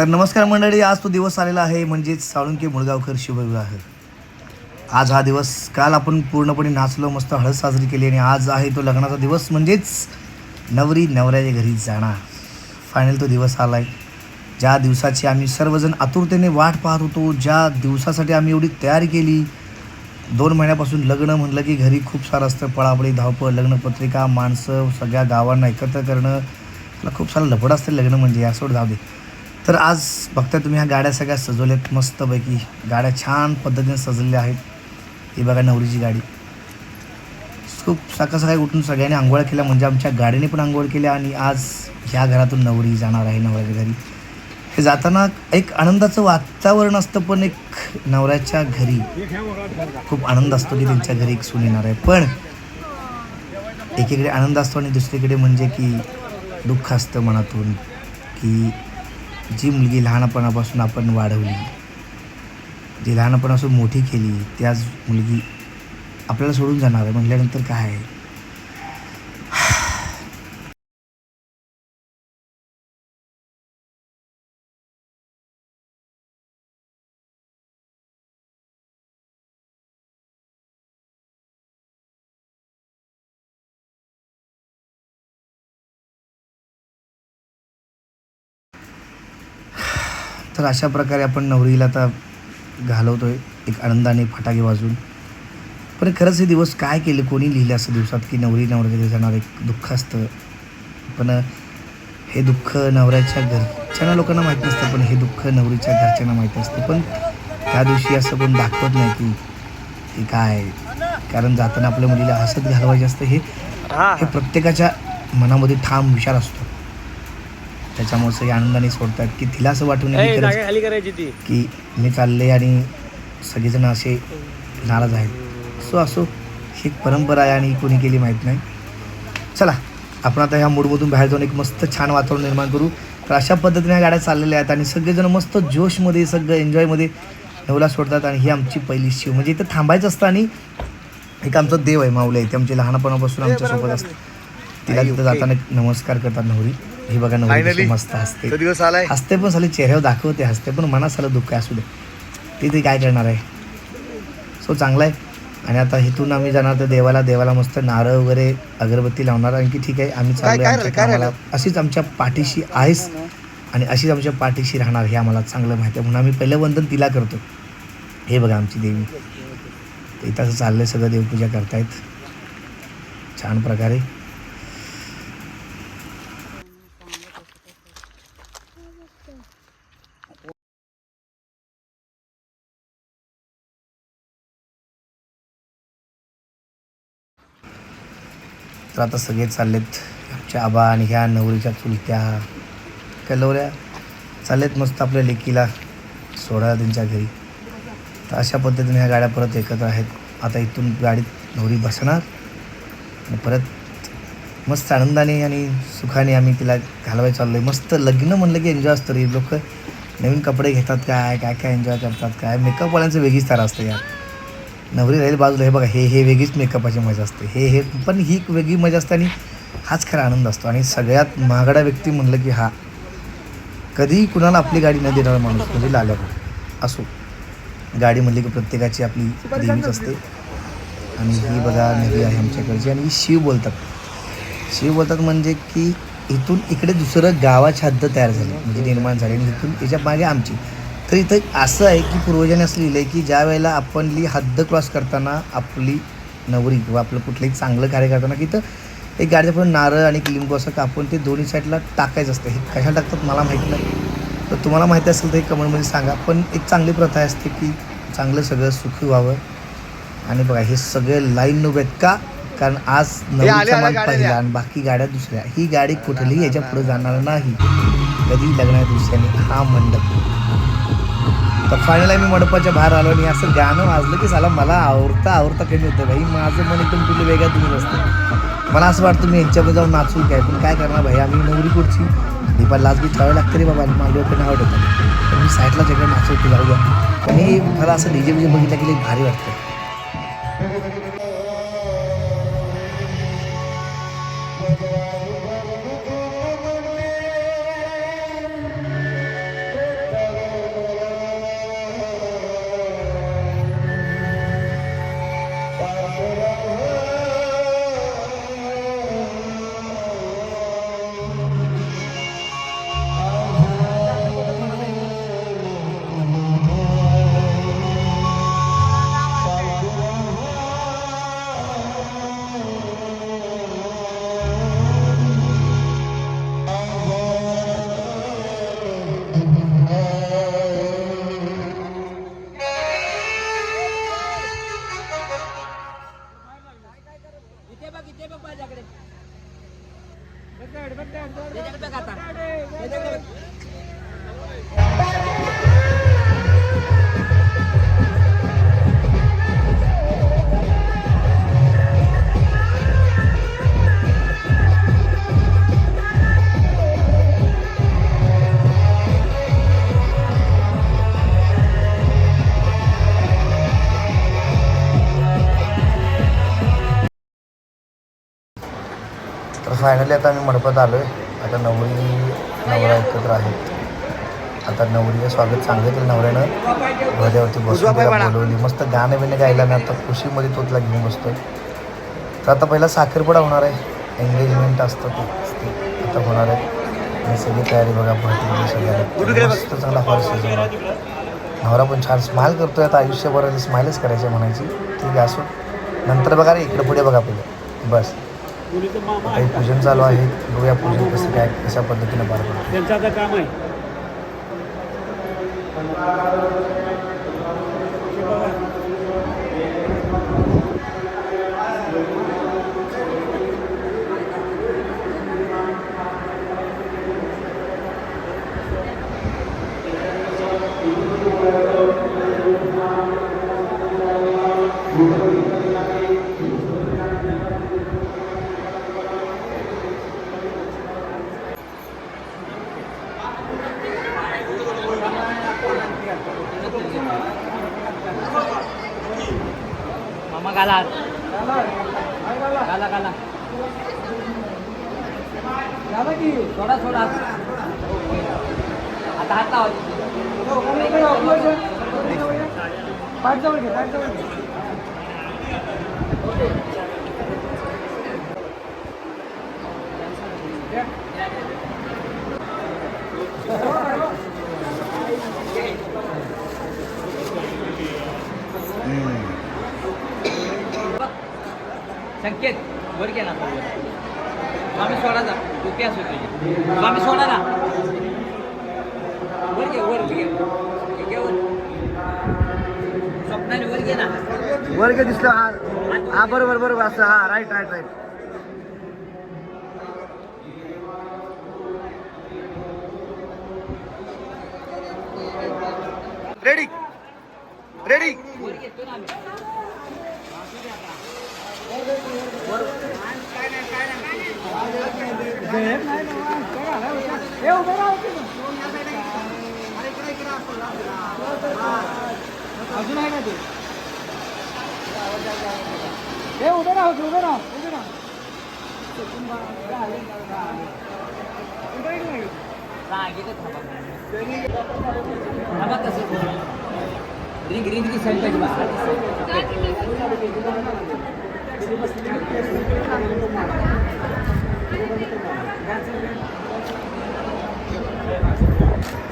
तर नमस्कार मंडळी आज तो दिवस आलेला आहे म्हणजेच साळुंके मुळगावकर शिवविवाह. आज हा दिवस काल आपण पूर्णपणे नाचलो मस्त हळद साजरी केली आणि आज आहे तो लग्नाचा दिवस म्हणजेच नवरी नवऱ्याच्या घरी जाणार. फायनल तो दिवस आला आहे ज्या दिवसाची आम्ही सर्वजण आतुरतेने वाट पाहत होतो ज्या दिवसासाठी आम्ही एवढी तयारी केली दोन महिन्यापासून लग्न म्हणलं की घरी खूप सारं असतं पळापळी धावपळ लग्नपत्रिका माणसं सगळ्या गावांना एकत्र करणं खूप सारं लफड असते लग्न म्हणजे असं जाऊ दे. तर आज बघता तुम्ही ह्या गाड्या सगळ्या सजवल्यात मस्तपैकी. गाड्या छान पद्धतीने सजवल्या आहेत. ही बघा नवरीची गाडी. खूप सकाळ सकाळी उठून सगळ्यांनी आंघोळ केल्या म्हणजे आमच्या गाडीने पण आंघोळ केल्या आणि आज ह्या घरातून नवरी जाणार आहे नवऱ्याच्या घरी. हे जाताना एक आनंदाचं वातावरण असतं पण एक नवऱ्याच्या घरी खूप आनंद असतो की त्यांच्या घरी एक सून येणार आहे. पण एकीकडे आनंद असतो आणि दुसरीकडे म्हणजे की दुःख असतं मनातून की जी मुलगी लहानपणापासून आपण वाढवली जी लहानपणापासून मोठी केली त्याच मुलगी आपल्याला सोडून जाणार आहे. म्हटल्यानंतर काय आहे? तर अशा प्रकारे आपण नवरीला आता घालवतो आहे एक आनंदाने फटाके वाजून पण खरंच हे दिवस काय केले कोणी लिहिले असं दिवसात की नवरी नवऱ्याच्या घरी जाणार एक दुःख असतं? पण हे दुःख नवऱ्याच्या घरच्यांना लोकांना माहीत नसतं पण हे दुःख नवरीच्या घरच्यांना माहीत असतं. पण त्या दिवशी असं कोण दाखवत नाही की हे काय. कारण जाताना आपल्या मुलीला हसत घालवायचे असतं हे. हे प्रत्येकाच्या मनामध्ये ठाम विचार असतो. त्याच्यामुळे सगळे आनंदाने सोडतात की तिला असं वाटून की खरंच खाली करायची ती. की मी चालले आणि सगळेजण असे नाराज आहेत. सो असो ही एक परंपरा आहे आणि कोणी केली माहीत नाही. चला आपण आता ह्या मूडमधून बाहेर जाऊन एक मस्त छान वातावरण निर्माण करू. तर अशा पद्धतीने ह्या गाड्या चाललेल्या आहेत आणि सगळेजण मस्त जोशमध्ये सगळं एन्जॉयमध्ये नवला सोडतात आणि ही आमची पहिली शिव. म्हणजे इथं थांबायचं असतं आणि एक आमचा देव आहे माऊली. आहे ते आमचे लहानपणापासून आमच्यासोबत असतं तिला तिथं जाताना नमस्कार करतात नवरी. ही बघा कशी मस्त असते तो दिवस आलाय. हसते पण साली चेहऱ्यावर दाखवते हसते पण मनात सालं दुःख असू दे. ते ते काय करणार आहे? सो चांगलं आहे. आणि आता इथून आम्ही जाणार तर देवाला देवाला मस्त नारळ वगैरे अगरबत्ती लावणार. आणखी ठीक आहे आम्ही चाललो कामाला. अशीच आमच्या पाठीशी आहेस आणि अशीच आमच्या पाठीशी राहणार हे आम्हाला चांगलं माहिती आहे. म्हणून आम्ही पहिलं वंदन तिला करतो. हे बघा आमची देवी. इथं असं चाललंय सगळं देवपूजा करतायत. छान प्रकारे. तर आता सगळे चाललेत आमच्या आबा आणि ह्या नवरीच्या चुलत्या कलवऱ्या. चाललेत मस्त आपल्या लेकीला सोडा त्यांच्या घरी. तर अशा पद्धतीने ह्या गाड्या परत एकत्र आहेत. आता इथून गाडीत नवरी बसणार आणि परत मस्त आनंदाने आणि सुखाने आम्ही तिला घालवायला चाललो आहे मस्त लग्न म्हणलं की एन्जॉय असतं रे. लोक नवीन कपडे घेतात काय काय काय एन्जॉय करतात काय? मेकअपवाल्यांचं वेगळीच तारा असतं यार. नवरी राहील बाजूला हे बघा हे हे वेगळीच मेकअपाची मजा असते. हे हे पण ही एक वेगळी मजा असते आणि हाच खरा आनंद असतो. आणि सगळ्यात महागडा व्यक्ती म्हणलं की हा कधीही कुणाला आपली गाडी न देणारा माणूस म्हणजे लाल्याकडे असो. गाडी म्हणली की प्रत्येकाची आपली देवीच असते. आणि ही बघा नवी आहे आमच्याकडची. आणि ही शिव बोलतात. शिव बोलतात म्हणजे की इथून इकडे दुसरं गावाची हद्द तयार झाली म्हणजे निर्माण झाली. आणि इथून याच्या मागे आमची. तर इथं असं आहे की पूर्वजांनी असं लिहिलं आहे की ज्या वेळेला आपणली हद्द क्रॉस करताना आपली नवरी किंवा आपलं कुठलंही चांगलं कार्य करताना की इथं एक गाडीचं पण नारळ आणि लिंबू असं कापून ते दोन्ही साईडला टाकायचं असतं. हे कशा टाकतात मला माहीत नाही. तर तुम्हाला माहिती असेल तर हे कमेंटमध्ये सांगा. पण एक चांगली प्रथा असते की चांगलं सगळं सुखी व्हावं. आणि बघा हे सगळे लाईन उभे आहेत का कारण आज नवरीचा आल्या मान गाड्या पहिला. आणि बाकी गाड्या दुसऱ्या. ही गाडी कुठलीही याच्यापुढे जाणार नाही. कधी लग्नाच्या दिवसाने हा मंडप. तर फायनल मी मंडपाच्या बाहेर आलो आणि असं गाणं वाजलं की साला मला आवडता आवडता कमी होतं. भाई माझं मन एकदम तुला वेगळ्या तुम्ही असतं मला असं वाटतं मी यांच्यामध्ये जाऊन नाचू काय पण काय करणार भाई? आम्ही नवरी कुठची दीपाला लाच बी ठेवावी लागते रे बाबा मला डोकं नाही आवडत पण मी साईडला सगळं नाचवतो जाऊ द्या. पण हे मला असं डीजे बीजे बघितलं की भारी वाटतं. ते बघ माझ्याकडे. बघ बघ आता. फायनली आता आम्ही मंडपात आलो आहे आता नवरी नवरा एकत्र आहेत. आता नवरीचं स्वागत सांगितलं. नवऱ्यानं ध्वजावरती बसून बोलवली. मस्त गाणं बिणं गायला ना आता खुशीमध्ये तो तिला घेऊन बसतोय. तर आता पहिला साखरपुडा होणार आहे. एंगेजमेंट असतं ते. आता होणार आहे. आणि सगळी तयारी बघा सगळ्या मस्त चांगला हॉर्स सजवला नवरा पण छान स्माईल करतोय. आता आयुष्यभर स्माईलच करायची आहे म्हणायची. ठीक आहे असो. नंतर बघा रे इकडे पुढे बघा पहिलं. बस. काही पूजन चालू आहे. बघूया पूजन कसं काय कशा पद्धतीने पार पडतं. त्यांचं आता काम आहे. मामा गाला गाला गाला झालं की सोडा सोडा आता हात लावा संकेत. वर गेला स्वामी सोडा जा. टोपी असू तुझी. स्वामी सोडा ना. वर घे वर घे. घे वर. स्वप्नाने वर घे ना. वर्ग दिसलं हा. हा बरोबर बरोबर. असं हा right right right ready ready वर घेतो ना आम्ही हे उभं राहा होते ना. अजून आहे ना ते हे उभे राहा उभे राहा उभे राहा उभे नाही. सांगितलं थांबा थांबा तसं रिंग रिंग ती साईड पाहिजे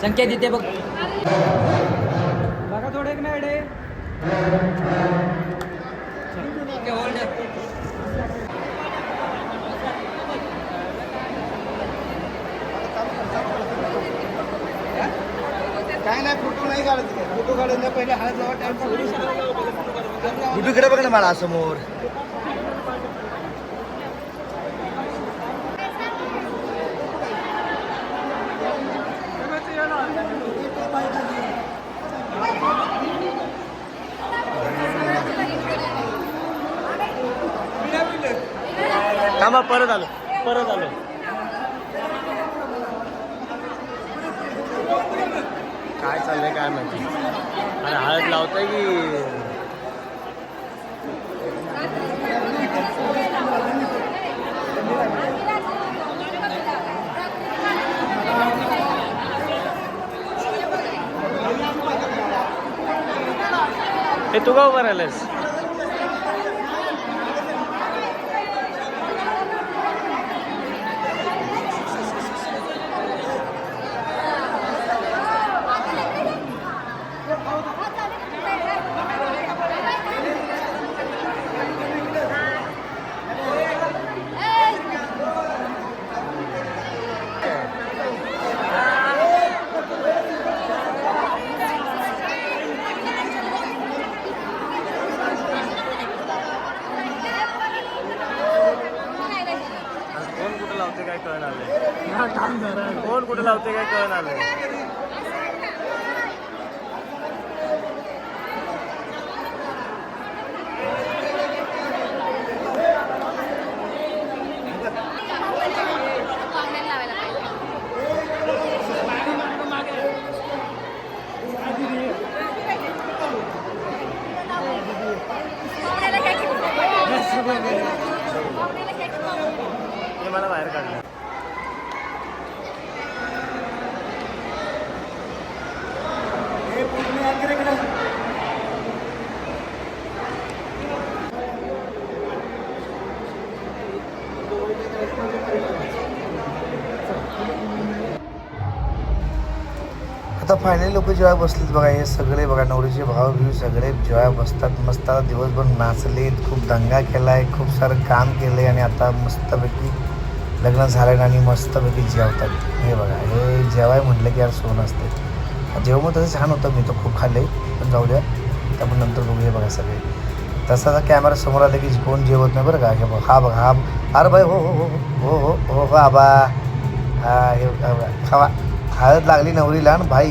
संकेत इथे बघ. बघा थोडे एक up. काय नाही फोटो नाही काढत. फोटो काढून पहिले हात लावा फोटोकडे बघ ना मला समोर. थांबा परत आलो. परत आलो. काय चाललंय काय माहिती. अरे हळद लावताय की? हे तू का उभं राहिलंस कुठं लावते काय कळण आलंय फायनली लोक जेव्हा बसलेत बघा हे सगळे बघा नवरीचे भाव बिव सगळे जेव्हा बसतात मस्त दिवसभर नाचलेत खूप दंगा केला आहे खूप सारं काम केलं आहे आणि आता मस्तपैकी लग्न झालं आणि मस्तपैकी जेवतात. हे बघा हे जेवाय म्हटलं की यार सोन असते जेव्हा मग तसं छान होतं मी तर खूप खाल्ले पण जाऊ द्या. त्यामुळे नंतर बघू हे बघा सगळे. तसा कॅमेरा समोर आला की कोण जेवत नाही बरं का? हे बघ हा बघा हा अरे बाई हो हो हो हो हो हो हो हा हे खावा हळद लागली नवरीला आणि भाई